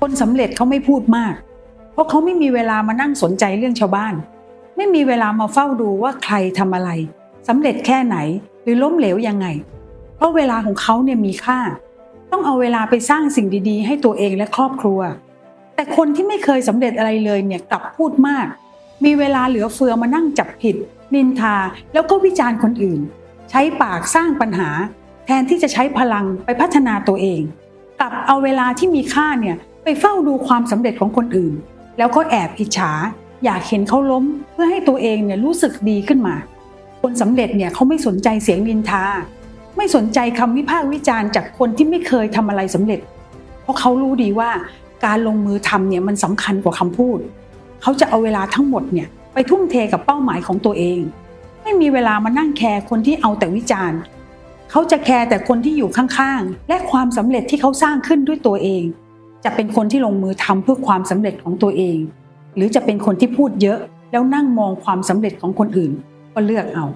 คนสำเร็จเขาไม่พูดมาก เพราะเขาไม่มีเวลามานั่งสนใจเรื่องชาวบ้าน ไม่มีเวลามาเฝ้าดูว่าใครทำอะไรสำเร็จแค่ไหนหรือล้มเหลวยังไง เพราะเวลาของเขาเนี่ยมีค่า ต้องเอาเวลาไปสร้างสิ่งดีๆ ให้ตัวเองและครอบครัว แต่คนที่ไม่เคยสำเร็จอะไรเลยเนี่ยกลับพูดมาก มีเวลาเหลือเฟือมานั่งจับผิดนินทาแล้วก็วิจารณ์คนอื่น ใช้ปากสร้างปัญหา แทนที่จะใช้พลังไปพัฒนาตัวเอง กลับเอาเวลาที่มีค่าเนี่ย ไปเฝ้าดูความสำเร็จของคนอื่น แล้วก็แอบอิจฉา อยากเห็นเขาล้ม เพื่อให้ตัวเองเนี่ยรู้สึกดีขึ้นมา คนสำเร็จเนี่ยเขาไม่สนใจเสียงนินทา ไม่สนใจคำวิพากษ์วิจารณ์จากคนที่ไม่เคยทำอะไรสำเร็จ เพราะเขารู้ดีว่าการลงมือทำเนี่ยมันสำคัญกว่าคำพูด เขาจะเอาเวลาทั้งหมดเนี่ยไปทุ่มเทกับเป้าหมายของตัวเอง ไม่มีเวลามานั่งแคร์คนที่เอาแต่วิจารณ์ เขาจะแคร์แต่คนที่อยู่ข้างๆ และความสำเร็จที่เขาสร้างขึ้นด้วยตัวเอง จะเป็นคนที่ลงมือทำเพื่อความสำเร็จของตัวเอง หรือจะเป็นคนที่พูดเยอะ แล้วนั่งมองความสำเร็จของคนอื่น ก็เลือกเอา